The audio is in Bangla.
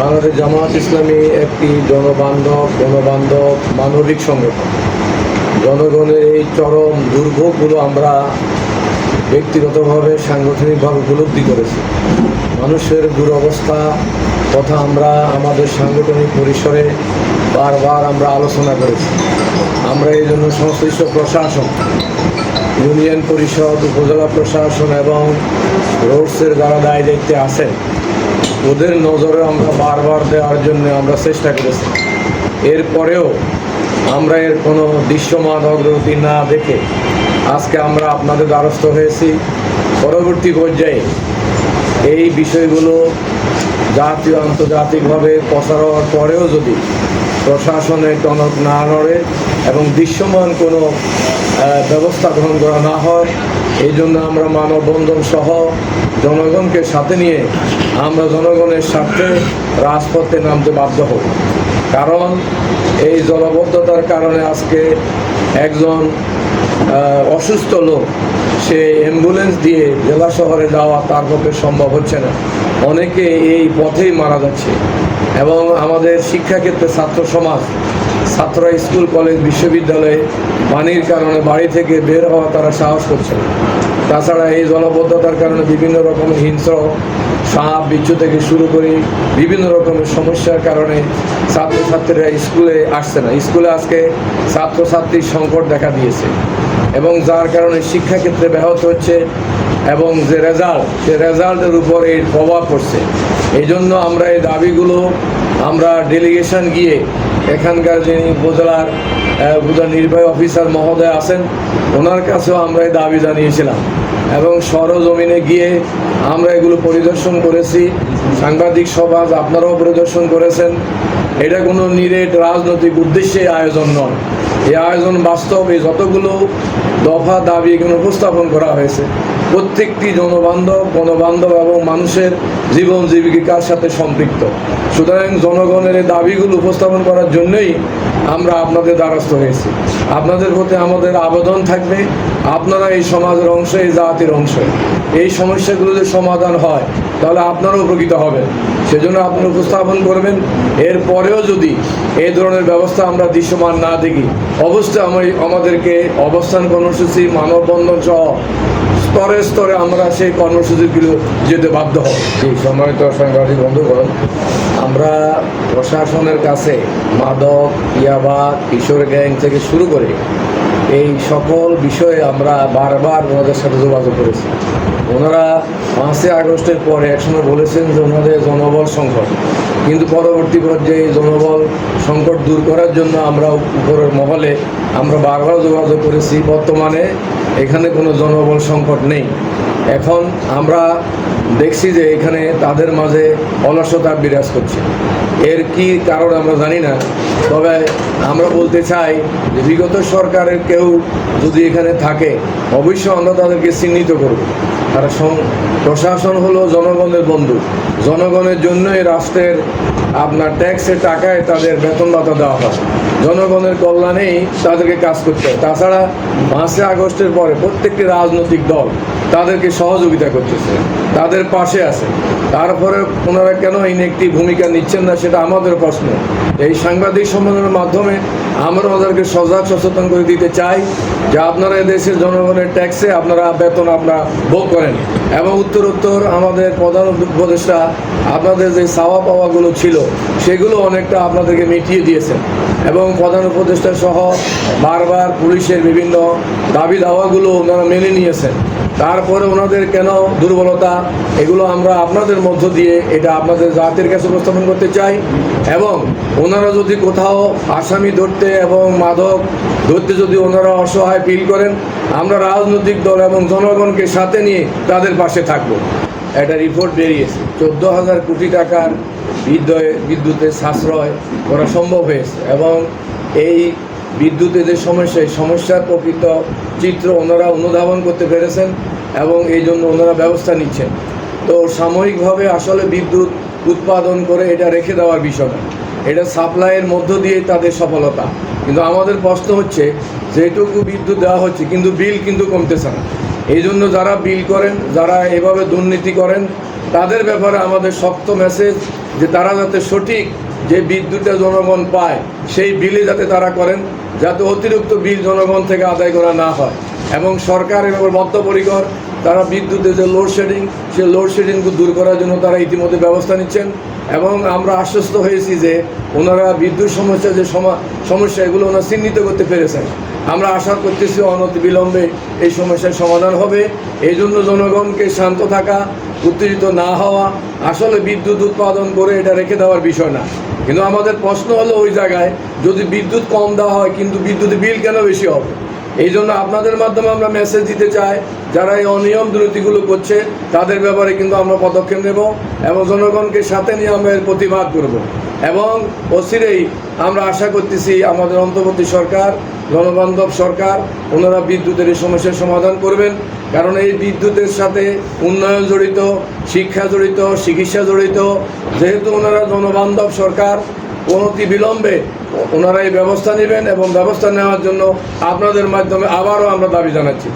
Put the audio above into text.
বাংলাদেশ জামাত ইসলামী একটি জনবান্ধব জনবান্ধব মানবিক সংগঠন। জনগণের এই চরম দুর্ভোগগুলো আমরা ব্যক্তিগতভাবে, সাংগঠনিকভাবে উপলব্ধি করেছি। মানুষের দুরবস্থা কথা আমরা আমাদের সাংগঠনিক পরিসরে বারবার আমরা আলোচনা করেছি। আমরা এই জন্য সংশ্লিষ্ট প্রশাসন, ইউনিয়ন পরিষদ, উপজেলা প্রশাসন এবং রোডসের যারা দায় দায়িত্বে আছেন ওদের নজরে আমরা বারবার দেওয়ার জন্য আমরা চেষ্টা করেছি। এরপরেও আমরা এর কোনো দৃশ্যমান অগ্রগতি না দেখে আজকে আমরা আপনাদের দ্বারস্থ হয়েছি। পরবর্তী পর্যায়ে এই বিষয়গুলো জাতীয়, আন্তর্জাতিকভাবে প্রচার হওয়ার পরেও যদি প্রশাসনের টনক না নড়ে এবং দৃশ্যমান কোনো ব্যবস্থা গ্রহণ করা না হয়, এই জন্য আমরা মানববন্ধন সহ জনগণকে সাথে নিয়ে আমরা জনগণের স্বার্থে রাজপথে নামতে বাধ্য হব। কারণ এই জলবদ্ধতার কারণে আজকে একজন অসুস্থ লোক, সে অ্যাম্বুলেন্স দিয়ে জেলা শহরে যাওয়া তার পক্ষে সম্ভব হচ্ছে না। অনেকে এই পথেই মারা যাচ্ছে। এবং আমাদের শিক্ষাক্ষেত্রে ছাত্র সমাজ ছাত্ররা স্কুল, কলেজ, বিশ্ববিদ্যালয়ে পানির কারণে বাড়ি থেকে বের হওয়া তারা সাহস করছে না। তাছাড়া এই জলবদ্ধতার কারণে বিভিন্ন রকমের হিংস্র সাপ বিচ্ছু থেকে শুরু করে বিভিন্ন রকমের সমস্যার কারণে ছাত্রছাত্রীরা স্কুলে আসছে না। স্কুলে আজকে ছাত্রছাত্রীর সংকট দেখা দিয়েছে এবং যার কারণে শিক্ষাক্ষেত্রে ব্যাহত হচ্ছে এবং যে রেজাল্ট সে রেজাল্টের উপর এর প্রভাব পড়ছে। এই জন্য আমরা এই দাবিগুলো আমরা ডেলিগেশন গিয়ে এখানকার যিনি উপজেলার উপজেলা নির্বাহী অফিসার মহোদয় আছেন, ওনার কাছেও আমরা এই দাবি জানিয়েছিলাম। এবং সরজমিনে গিয়ে আমরা এগুলো পরিদর্শন করেছি। সাংবাদিক সমাজ আপনারাও পরিদর্শন করেছেন। এটা কোনো নিরেট রাজনৈতিক উদ্দেশ্যে আয়োজন নয়। এই আয়োজন বাস্তব এই যতগুলো দফা দাবি এখানে উপস্থাপন করা হয়েছে। প্রত্যেকটি জনবান্ধব গণবান্ধব এবং মানুষের জীবন জীবিকার সাথে সম্পৃক্ত। সুতরাং জনগণের এই দাবিগুলো উপস্থাপন করার জন্যই আমরা আপনাদের দ্বারস্থ হয়েছি। আপনাদের প্রতি আমাদের আবেদন থাকবে। আপনারা এই সমাজের অংশ, এই জাতির অংশ। এই সমস্যাগুলো যদি সমাধান হয়, তাহলে আপনারাও উপকৃত হবেন। সেজন্য আপনি উপস্থাপন করবেন। এরপরেও যদি এই ধরনের ব্যবস্থা আমরা দৃশ্যমান না দেখি, অবশ্যই আমি আমাদেরকে অবস্থান কর্মসূচি, মানববন্ধন সহ স্তরে স্তরে আমরা সেই কর্মসূচিগুলো যেতে বাধ্য হব। এই সময় সম্মানিত সাংবাদিক বন্ধুগণ, আমরা প্রশাসনের কাছে মাদক ইয়াবা কিশোর গ্যাং থেকে শুরু করে এই সকল বিষয়ে আমরা বারবার ওনাদের সাথে যোগাযোগ করেছি। ওনারা পাঁচই আগস্টের পরে একসময় বলেছেন যে ওনাদের জনবল সংকট। কিন্তু পরবর্তী পর্যায়ে জনবল সংকট দূর করার জন্য আমরা উপরের মহলে আমরা বারবার যোগাযোগ করেছি, বর্তমানে এখানে কোনো জনবল সংকট নেই। এখন আমরা দেখছি যে এখানে তাদের মাঝে অলসতা বিরাজ করছে। এর কি কারণ আমরা জানি না, তবে আমরা বলতে চাই যে বিগত সরকারের কেউ যদি এখানে থাকে, অবশ্যই আমরা তাদেরকে চিহ্নিত করব। তারা প্রশাসন হলো জনগণের বন্ধু। জনগণের জন্য এই রাষ্ট্রের আপনার ট্যাক্সের টাকায় তাদের বেতন ভাতা দেওয়া হয়। জনগণের কল্যাণেই তাদেরকে কাজ করতে হয়। তাছাড়া পাঁচই আগস্টের পরে প্রত্যেকটি রাজনৈতিক দল তাদেরকে সহযোগিতা করতেছে, তাদের পাশে আছে। তারপরে ওনারা কেন একটি ভূমিকা নিচ্ছেন না সেটা আমাদের প্রশ্ন। এই সাংবাদিক সম্মেলনের মাধ্যমে আমরা ওদেরকে সজাগ, সচেতন করে দিতে চাই যে আপনারা এদেশের জনগণের ট্যাক্সে আপনারা বেতন আপনারা ভোগ করেন। এবং উত্তর উত্তর আমাদের প্রধান উপদেষ্টা, আপনাদের যে সাওয়া পাওয়াগুলো ছিল, সেগুলো অনেকটা আপনাদেরকে মিটিয়ে দিয়েছেন। এবং প্রধান উপদেষ্টা সহ বারবার পুলিশের বিভিন্ন দাবি দাওয়াগুলো ওনারা মেনে নিয়েছেন। তারপরে ওনাদের কেন দুর্বলতা, এগুলো আমরা আপনাদের মধ্য দিয়ে এটা আপনাদের জাতির কাছে উপস্থাপন করতে চাই এবং ওনারা যদি কোথাও আসামি ধরতে এবং মাদক ধরতে যদি ওনারা অসহায় ফিল করেন, আমরা রাজনৈতিক দল এবং জনগণকে সাথে নিয়ে তাদের পাশে থাকব। একটা রিপোর্ট বেরিয়েছে, চোদ্দ হাজার কোটি টাকার বিদ্যুৎ বিদ্যুতের সাশ্রয় করা সম্ভব হয়েছে এবং এই বিদ্যুতের যে সমস্যা, এই সমস্যার প্রকৃত চিত্র ওনারা অনুধাবন করতে পেরেছেন এবং এই জন্য ওনারা ব্যবস্থা নিচ্ছেন। তো সাময়িকভাবে আসলে বিদ্যুৎ উৎপাদন করে এটা রেখে দেওয়ার বিষয় এটা সাপ্লাইয়ের মধ্য দিয়েই তাদের সফলতা। কিন্তু আমাদের প্রশ্ন হচ্ছে, যেটুকু বিদ্যুৎ দেওয়া হচ্ছে, কিন্তু বিল কিন্তু কমতেছে না। এই জন্য যারা বিল করেন, যারা এভাবে দুর্নীতি করেন, তাদের ব্যাপারে আমাদের শক্ত মেসেজ যে তারা যাতে সঠিক যে বিদ্যুতের জনগণ পায়, সেই বিলে যাতে তারা করেন, যাতে অতিরিক্ত বিল জনগণ থেকে আদায় করা না হয়। এবং সরকার উপর বদ্ধপরিকর তারা বিদ্যুতের যে লোডশেডিং সেই লোডশেডিংকে দূর করার জন্য তারা ইতিমধ্যে ব্যবস্থা নিচ্ছেন। এবং আমরা আশ্বস্ত হয়েছি যে ওনারা বিদ্যুৎ সমস্যা যে সমা- সমস্যা, এগুলো ওনারা চিহ্নিত করতে পেরেছেন। আমরা আশা করতেছি অনতি বিলম্বে এই সমস্যার সমাধান হবে। এই জন্য জনগণকে শান্ত থাকা, উত্তেজিত না হওয়া, আসলে বিদ্যুৎ উৎপাদন করে এটা রেখে দেওয়ার বিষয় না। কিন্তু আমাদের প্রশ্ন হলো ওই জায়গায়, যদি বিদ্যুৎ কম দেওয়া হয়, কিন্তু বিদ্যুতের বিল কেন বেশি হবে? এই জন্য আপনাদের মাধ্যমে আমরা মেসেজ দিতে চাই, যারা এই অনিয়ম দুর্নীতিগুলো করছে, তাদের ব্যাপারে কিন্তু আমরা পদক্ষেপ নেব এবং জনগণকে সাথে নিয়ে আমরা এর প্রতিবাদ করব। এবং অচিরেই আমরা আশা করতেছি আমাদের অন্তর্বর্তী সরকার জনবান্ধব সরকার, ওনারা বিদ্যুতের এই সমস্যার সমাধান করবেন। কারণ এই বিদ্যুতের সাথে উন্নয়ন জড়িত, শিক্ষা জড়িত, চিকিৎসা জড়িত, যেহেতু ওনারা জনবান্ধব সরকার অনতি বিলম্বে ওনারা এই ব্যবস্থা নেবেন এবং ব্যবস্থা নেওয়ার জন্য আপনাদের মাধ্যমে আবারও আমরা দাবি জানাচ্ছি।